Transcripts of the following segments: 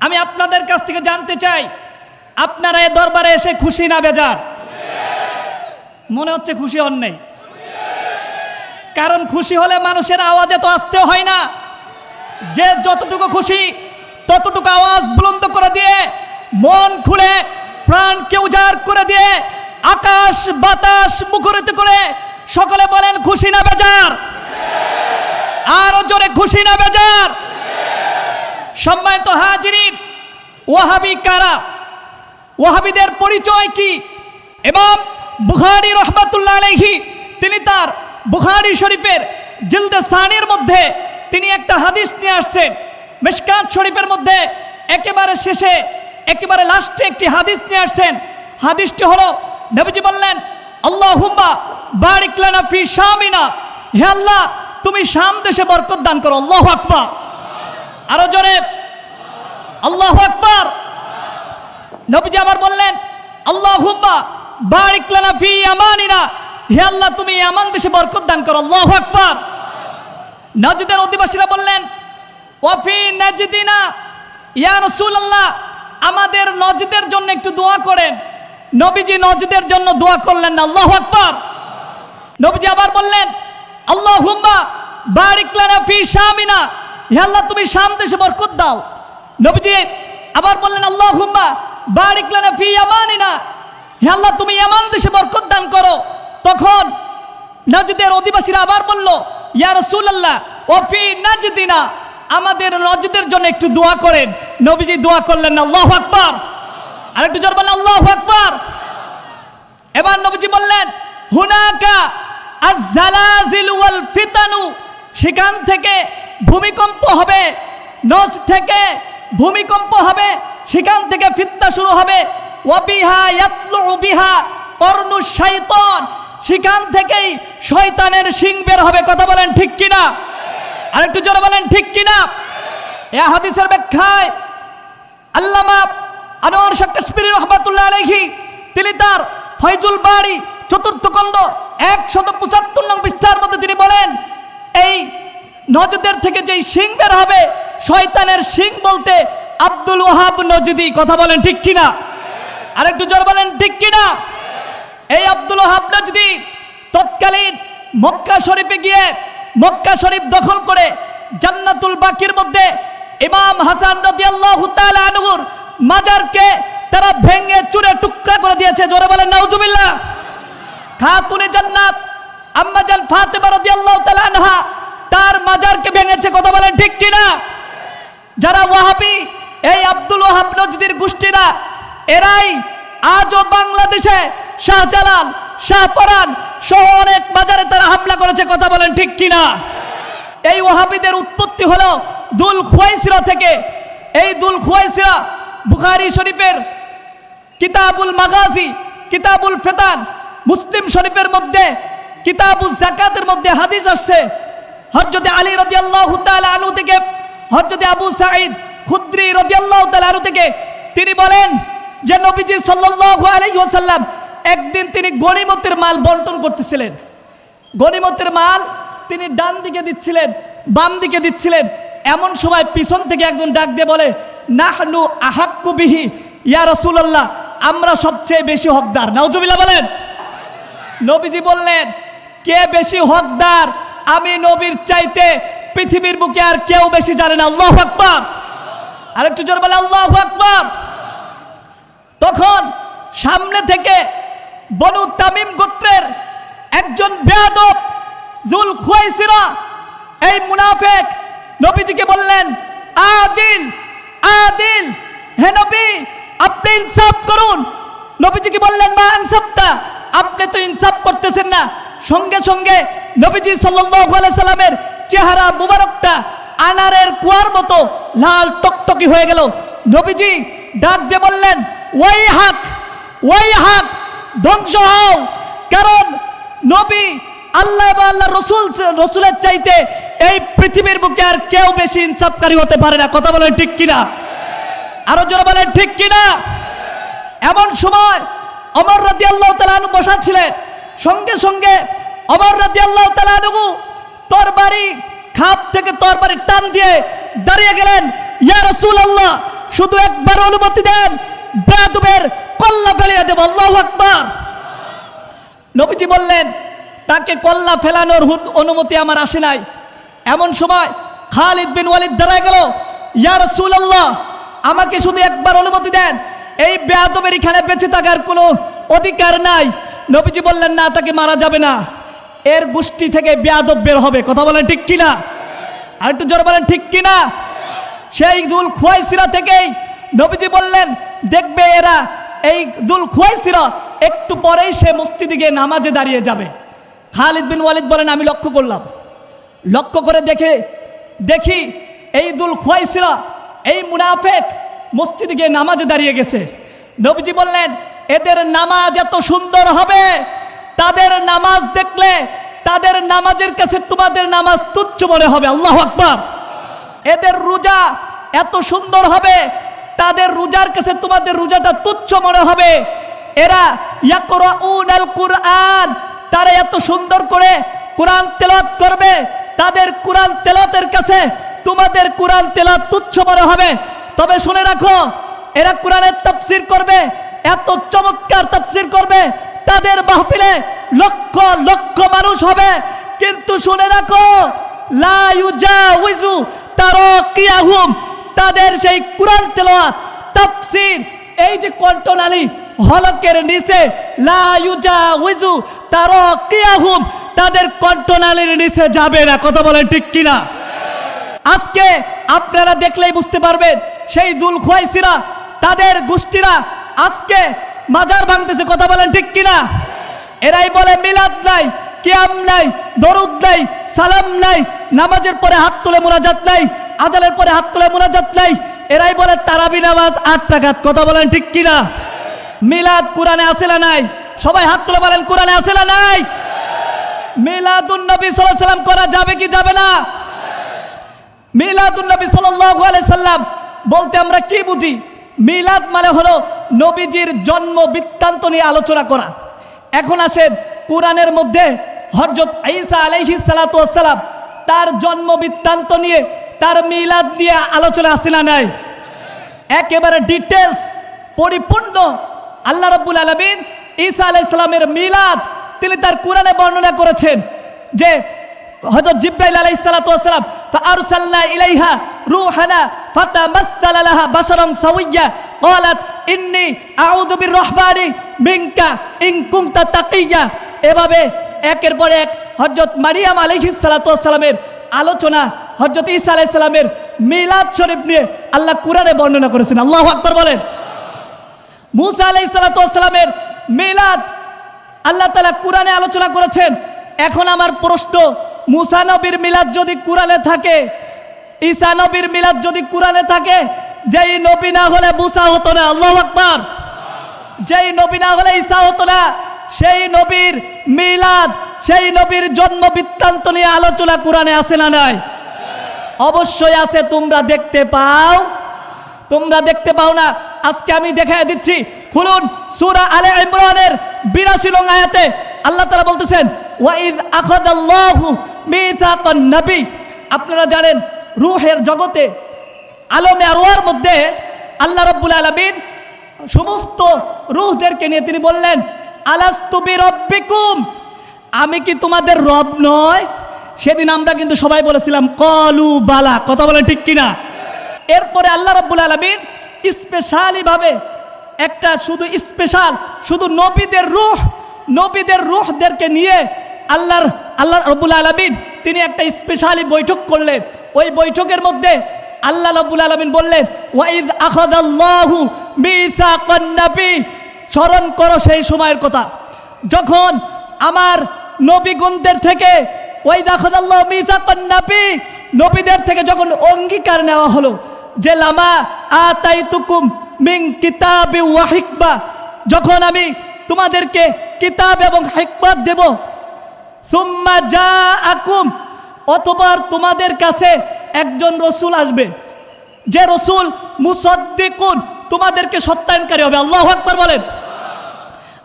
আমি আপনাদের কাছ থেকে জানতে চাই, আপনারা এ দরবারে এসে খুশি না বেজার? মনে হচ্ছে খুশি হন নাই কারণ খুশি হলে মানুষের আওয়াজে তো আসতে হয় না। যে যতটুকু খুশি, ততটুকু আওয়াজ বুলন্দ করে দিয়ে, মন খুলে প্রাণকে উজাড় করে দিয়ে, আকাশ, বাতাস মুখরিত করে সকলে বলেন, খুশি না বেজার? আরও জোরে, খুশি না বেজার? সম্মানিত হাজিরিন, ওয়াহাবি কারা? ওয়াহাবিদের পরিচয় কি? এবং বুখারি রহমাতুল্লাহ আলাইহি, তিনি তার বুখারি শরীফের জিলদে সানির মধ্যে তিনি একটা হাদিস নিয়ে আসছেন। মিশকাত শরীফের মধ্যে একেবারে শেষে, একেবারে লাস্টে একটি হাদিস নিয়ে আসছেন। হাদিসটি হলো, নবীজি বললেন, আল্লাহুম্মা বারিক লানা ফি শামিনা। হে আল্লাহ, তুমি শাম দেশে বরকত দান করো। আল্লাহু আকবার। আরও জোরে। আল্লাহ আকবার। নবীজি আবার বললেন আল্লাহ হুম্মা বারিক লানা ফি আমানিনা। হে আল্লাহ, তুমি আমান দেশে বরকত দান করো। আল্লাহু আকবার। নাজদের অধিবাসীরা বললেন ওয়াফি নাজদিনা। ইয়া রাসূলুল্লাহ, আমাদের নজদের জন্য একটু দোয়া করেন। নবীজি নজদের জন্য দোয়া করলেন না। আল্লাহু আকবার। নবীজি আবার বললেন আল্লাহ হুম্মা বারিক লানা ফি শামিনা। হে আল্লাহ, তুমি শাম দেশে বরকত দাও। নবীজি আবার বললেন আল্লাহ হুম্মা বারিক লানা ফি ইয়ামানিনা। হে আল্লাহ, তুমি ইয়ামান দেশে বরকত দান করো। তখন নজদের অধিবাসীরা আবার বলল, ইয়া রাসূলুল্লাহ, ও ফি নাজদিনা। আমাদের নজদের জন্য একটু দোয়া করেন। নবীজি দোয়া করলেন, আল্লাহু আকবার। আরেকটু জোর বলেন, আল্লাহু আকবার। এবার নবীজি বললেন, হুনাকা আজ-জালাজিল ওয়াল ফিতানু। সেখান থেকে ভূমিকম্প হবে নজ থেকে ভূমিকম্প হবে, সেখান থেকে ফিতনা শুরু হবে। ওয়াবিহা ইয়াতলু বিহা কর্নু শাইতান, সেখান থেকেই শয়তানের শিং বের হবে। কথা বলেন ঠিক কিনা? আরেকটু জোরে বলেন ঠিক কিনা? এ হাদিসের ব্যাখ্যায় আল্লামা আনোয়ার শাহ কাশ্মীরি রহমাতুল্লাহ আলাইহি, তিনি তার ফয়জুল বাড়ি চতুর্থ খণ্ড একশত পঁচাত্তর নং পৃষ্ঠার মধ্যে তিনি বলেন, এই নজদের থেকে যেই শিং বের হবে, শয়তানের শিং বলতে আব্দুল ওহাব নজদি, কথা বলেন ঠিক কিনা? আরেকটু জোর বলেন, ঠিক কিনা? এই আব্দুল ওহাব নজদি তৎকালীন মক্কা শরীফে গিয়ে মক্কা শরীফ দখল করে জান্নাতুল বাকির মধ্যে ইমাম হাসান রাদিয়াল্লাহু তাআলা আনহুর মাজারকে তারা ভেঙে চুরে টুকরা করে দিয়েছে। জোরে বলেন, নাউজুবিল্লাহ। খাতুনে জান্নাত, আম্মা জান ফাতেমা রাদিয়াল্লাহু তাআলা আনহা তার মাজারকে ভেঙেছে, কথা বলেন ঠিক কিনা? যারা ওয়াহাবি, এই আব্দুল ওয়াহাব নজদির গোষ্ঠীরা, এরাই আজও বাংলাদেশে শাহজালাল, শাহপরান সহ অনেক বাজারে তারা হামলা করেছে, কথা বলেন ঠিক কিনা? এই ওয়াহাবিদের উৎপত্তি হলো দুল খুয়াইসিরা থেকে। এই দুল খুয়াইসিরা বুখারি শরীফের কিতাবুল মাগাজি, কিতাবুল ফেতান, মুসলিম শরীফের মধ্যে কিতাবুল জাকাতের মধ্যে হাদিস আসছে। হজরত আলী রাদিয়াল্লাহু তাআলা আনহু থেকে হজরত আবু সাঈদ খুদ্রি রাদিয়াল্লাহু তাআলা আনহু থেকে তিনি বলেন যে, নবীজি সাল্লাল্লাহু আলাইহি ওয়াসাল্লাম একদিন তিনি গনিমতের মাল বন্টন করতেছিলেন। গনিমতের মাল তিনি ডান দিকে দিচ্ছিলেন, বাম দিকে দিচ্ছিলেন। এমন সময় পিছন থেকে একজন ডাক দিয়ে বলে, নাহনু আহাক্কু বিহি, ইয়া রাসূলুল্লাহ, আমরা সবচেয়ে বেশি হকদার। নাউজুবিল্লাহ বলেন। নবীজি বললেন, কে বেশি হকদার আমি নবীর চাইতে পৃথিবীর বুকে আর কেউ বেশি জানে না। আল্লাহ আকবার। আরেকটু জোর বলে, আল্লাহ আকবার। তখন সামনে থেকে বনু তামিম গোত্রের একজন বেয়াদব জুল খুয়াইসিরা এই মুনাফেক নবীজিকে বললেন, আদিল আদিল, হে নবী, আপনি ইনসাফ করুন। নবীজিকে বললেন, মা ইনসাফটা আপনি তো ইনসাফ করতেছেন না। সঙ্গে সঙ্গে নবীজি সাল্লামের চেহারা মুবারকটা আনারের কুয়ার মতো লাল টকটকি হয়ে গেল। নবীজি ডাক দিয়ে বললেন, ওই হাক ওই হাক, ধ্বংস হও। কারণ নবী আল্লাহ বা আল্লাহ রসুল, রসুলের চাইতে এই পৃথিবীর বুকে আর কেউ বেশি ইনসাফকারী হতে পারে না। কথা বলেন ঠিক কিনা? আরও জোরে বলেন ঠিক কিনা? এমন সময় অমর রাদি আল্লাহ তালানু বসা ছিলেন। সঙ্গে সঙ্গে অমর রাদি আল্লাহ তোর বাড়ি খাপ থেকে তরবারি টান দিয়ে দাঁড়িয়ে গেলেন। ইয়া রসুল আল্লাহ শুধু একবার অনুমতি দেন, বেয়াদবের কল্লা ফেলিয়ে দেব, আল্লাহু আকবার। নবীজি বললেন, তাকে কল্লা ফেলানোর অনুমতি আমার আসে নাই। এমন সময় খালিদ বিন ওয়ালিদ দাঁড়ায় গেল, ইয়া আল্লাহ আমাকে শুধু একবার অনুমতি দেন, এই বেয়াদবের এখানে বেঁচে থাকার কোনো অধিকার নাই। নবীজি বললেন, না, তাকে মারা যাবে না। এর গোষ্ঠী থেকে বেয়াদব বের হবে। কথা বলেন ঠিক কিনা? আর একটু জোর বলেন, ঠিক কিনা? সেই দুল খুয়াইসিরা থেকেই নবীজি বললেন, দেখবে এরা, এই দুল খুয়াইসিরা একটু পরেই সে মসজিদে গিয়ে নামাজে দাঁড়িয়ে যাবে। খালিদ বিন ওয়ালিদ বলেন, আমি লক্ষ্য করলাম। লক্ষ্য করে দেখে, দেখি এই দুল খুয়াইসিরা এই মুনাফেক মসজিদে গিয়ে নামাজে দাঁড়িয়ে গেছে। নবীজি বললেন, এদের নামাজ এত সুন্দর হবে। তাদের নামাজ দেখলে তাদের নামাজের কাছে তোমাদের নামাজ তুচ্ছ মনে হবে, আল্লাহ আকবার। এদের রোজা এত সুন্দর হবে, তাদের রোজার কাছে তোমাদের রোজাটা তুচ্ছ মনে হবে। এরা আল কুরআন, তারা এত সুন্দর করে কোরআন তেলাওয়াত করবে, তাদের কোরআন তেলাওয়াতের কাছে তোমাদের কোরআন তেলাওয়াত তুচ্ছ মনে হবে। তবে শুনে রাখো, এরা কোরআনের তাফসীর করবে, এত চমৎকার তাফসীর করবে তাদের মাহফিলে লক্ষ লক্ষ মানুষ হবে। কিন্তু শুনে রাখো, লা ইউজাউযু তারাকিয়াহুম, তাদের সেই কোরআন তেলাওয়াত, তাফসীর, এই যে কণ্ঠনালী হলকের নিচে, লা ইউজাউযু তারাকিয়াহুম, তাদের কণ্ঠনালীর নিচে যাবে না। কথা বলেন ঠিক কিনা? আজকে আপনারা দেখলেই বুঝতে পারবেন, সেই দুল খুয়াইসিরা তাদের গোষ্ঠীরা আজকে মাজার ভাঙতেছে, কথা বলেন ঠিক কিনা? এরাই বলে, মিলাদ নাই, কিয়াম নাই, দরুদ নাই, সালাম নাই, নামাজের পরে হাত তুলে মোনাজাত নাই, আজানের পরে হাত তুলে মোনাজাত নাই, এরাই বলে, তারাবি নামাজ আট টাকাত কথা বলেন ঠিক কিনা? মিলাদ কোরআনে আসে না নাই? সবাই হাত তুলে বলেন, কোরআনে আসে না নাই? মিলাদুন নবী সাল্লাল্লাহু সাল্লাম করা যাবে কি যাবে না? মিলাদুন নবী সাল্লাল্লাহু আলাইহি সাল্লাম বলতে আমরা কি বুঝি? মিলাদ মানে হলো নবীজির জন্ম বৃত্তান্ত নিয়ে আলোচনা করা এখন আসেন কোরআনের মধ্যে হযরত ঈসা আলাইহিস সালাতু ওয়াসসালাম তার জন্ম বৃত্তান্ত নিয়ে তার মিলাদ নিয়ে আলোচনা আসে না নাই একেবারে ডিটেলস পরিপূর্ণ আল্লাহ রাব্বুল আলামিন ঈসা আলাইহিস সালামের মিলাদ তিনি তার কোরআনে বর্ণনা করেছেন যে হযরত জিব্রাইল আলাইহিস সালাতু ওয়াসসালাম فارسلنا اليها روحنا فتمثل لها بشرا سويا قالت ইন্নি আউদবির রহবানি মিঙ্কা ইংকুমতা তাকিয়া। এভাবে একের পর এক হজরত মারিয়াম আলহি সালাতামের আলোচনা হজরত ইসা আলাইসালামের মিলাদ শরীফ নিয়ে আল্লাহ কুরানে বর্ণনা করেছেন। আল্লাহ আকবর বলেন। মুসা আলাই সালাতামের মিলাদ আল্লাহ তালা কুরানে আলোচনা করেছেন। এখন আমার প্রশ্ন, মুসা নবীর মিলাদ যদি কুরানে থাকে, ঈসা নবীর মিলাদ যদি কুরানে থাকে যেই নবী না হলে মুসা হতো না, আল্লাহু আকবার। যেই নবী না হলে ঈসা হতো না, সেই নবীর মিলাদ, সেই নবীর জন্ম বৃত্তান্ত নিয়ে আলোচনা কোরআনে আছে না নাই? অবশ্যই আছে, তোমরা দেখতে পাও। তোমরা দেখতে পাও না। আজকে আমি দেখাই দিচ্ছি, খুলুন, সূরা আলে ইমরানের 82 নং আয়াতে আল্লাহ তাআলা বলতেছেন, ওয়াইদ আখাদাল্লাহু মিসাকান নবী। আপনারা জানেন, রুহের জগতে আলমে আরওয়ার মধ্যে আল্লাহ রাব্বুল আলামিন সমস্ত রূহদেরকে নিয়ে তিনি বললেন, আলাস্তু বিরাব্বিকুম? আমি কি তোমাদের রব নয়? সেদিন আমরা কিন্তু সবাই বলেছিলাম, কলু বালা। কথা বলেন ঠিক কিনা? এরপরে আল্লাহ রাব্বুল আলামিন স্পেশালি ভাবে একটা শুধু স্পেশাল শুধু নবীদের রূহ, নবীদের রূহদেরকে নিয়ে আল্লাহর, আল্লাহ রব্বুল আলামিন তিনি একটা স্পেশালি বৈঠক করলেন। ওই বৈঠকের মধ্যে আল্লাহ রব্বুল আলামিন বললেন ওয়াইদ আখাদাল্লাহু মিসাকান নবী। স্মরণ করো সেই সময়ের কথা। যখন আমার নবীগণদের থেকে ওই দাখদাল্লাহ মিসাকান নবী, নবীদের থেকে যখন অঙ্গীকার নেওয়া হলো, যে লামা আতাইতুকুম মিন কিতাবি ওয়া হিকমা, যখন আমি তোমাদেরকে কিতাব এবং হিকমত দেব, সুম্মা যা আকুম অতবার তোমাদের কাছে একজন রসুল আসবে। যে রসুল মুসদ্দিকুন, তোমাদেরকে সত্যায়নকারী হবে। আল্লাহ আকবার বলেন।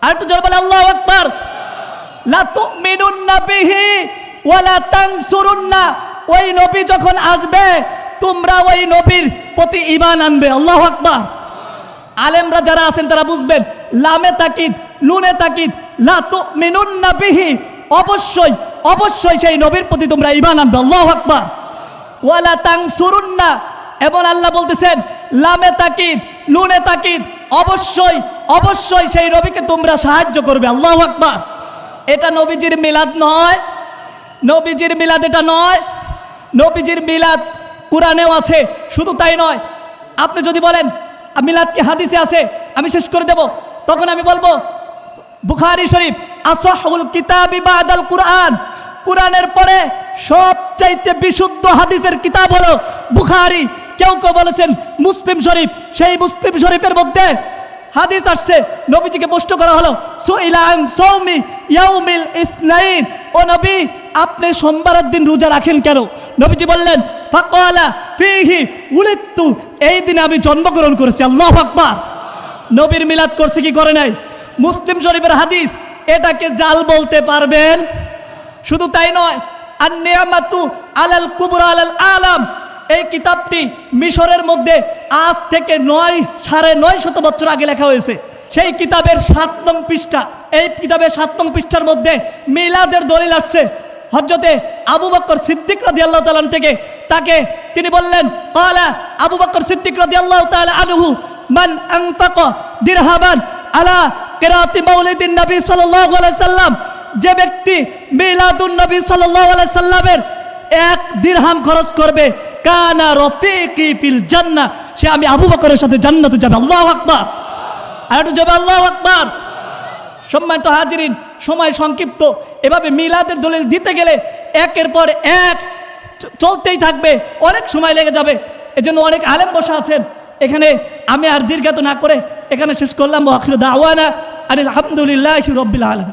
আর একটু জোর বলে আল্লাহ আকবার। ওই নবী যখন আসবে, তোমরা ওই নবীর প্রতি ইমান আনবে। আল্লাহ আকবার। আলেমরা যারা আছেন, তারা বুঝবেন। লামে তাকিদ, নুনে তাকিদ। লা তু মিনুন অবশ্যই অবশ্যই সেই নবীর প্রতি তোমরা ইমান আনবে, আল্লাহ আকবার। ওয়ালা তাং না এবং আল্লাহ বলতেছেন, লামে তাকিদ, নুনে তাকিদ, অবশ্যই অবশ্যই সেই নবীকে তোমরা সাহায্য করবে, আল্লাহ আকবার। এটা নবীজির মিলাদ নয়, নবীজির মিলাদ এটা নয়, নবীজির মিলাদ কোরআনেও আছে, শুধু তাই নয়। আপনি যদি বলেন, মিলাদ কি হাদিসে আছে, আমি শেষ করে দেব, তখন আমি বলব, বুখারি শরীফ, আসহুল কিতাবি বাদাল কুরআন। কোরআনের পরে সবচাইতে বিশুদ্ধ হাদিসের কিতাব হলো বুখারি। কেউ কেউ বলেছেন মুসলিম শরীফ। সেই মুসলিম শরীফের মধ্যে হাদিস আসছে, নবীজিকে প্রশ্ন করা হলো, সুইলাং সৌমি ইয়াউমিল ইসনাইন? ও নবী, আপনি সোমবারের দিন রোজা রাখেন কেন? নবীজি বললেন, ফাকালা ফিহি উলিত্তু। এই দিনে আমি জন্মগ্রহণ করেছি, আল্লাহ আকবার। নবীর মিলাদ করছে কি করে নাই? মুসলিম শরীফের হাদিস, এটাকে জাল বলতে পারবেন শুধু তাই নয়, আন্নিয়ামাতু আলাল কুবরা আলাল আলাম। এই কিতাবটি মিশরের মধ্যে আজ থেকে নয়, সাড়ে নয় শত বছর আগে লেখা হয়েছে। সেই কিতাবের সাত নং পৃষ্ঠা, এই কিতাবের সাত নং পৃষ্ঠার মধ্যে মিলাদের দলিল আসছে। হজরতে আবু বক্কর সিদ্দিক রাদি আল্লাহ তালান থেকে তাকে তিনি বললেন কালা আবু বক্কর সিদ্দিক রাদি আল্লাহ তালা আনহু, মান আনফাক দিরহাবান আলা কেরাতি মাউলিদিন নবী সাল্লাল্লাহু আলাইহি সাল্লাম যে ব্যক্তি মিলাদুন নবী আলাইহি সাল্লামের এক দিরহাম খরচ করবে, কানা রফিকি ফিল জান্নাহ সে আমি আবু বকরের সাথে জান্নাতে যাবে। আল্লাহু আকবার। আর একটু যাবে আল্লাহু আকবার। সম্মানিত হাজিরিন, সময় সংক্ষিপ্ত। এভাবে মিলাদের দলিল দিতে গেলে একের পর এক চলতেই থাকবে, অনেক সময় লেগে যাবে। এজন্য অনেক আলেম বসা আছেন। এখানে আমি আর দীর্ঘাত না করে এখানে শেষ করলাম। আখির দাওয়ানা আনিল আলহামদুলিল্লাহ রব্বিল আলম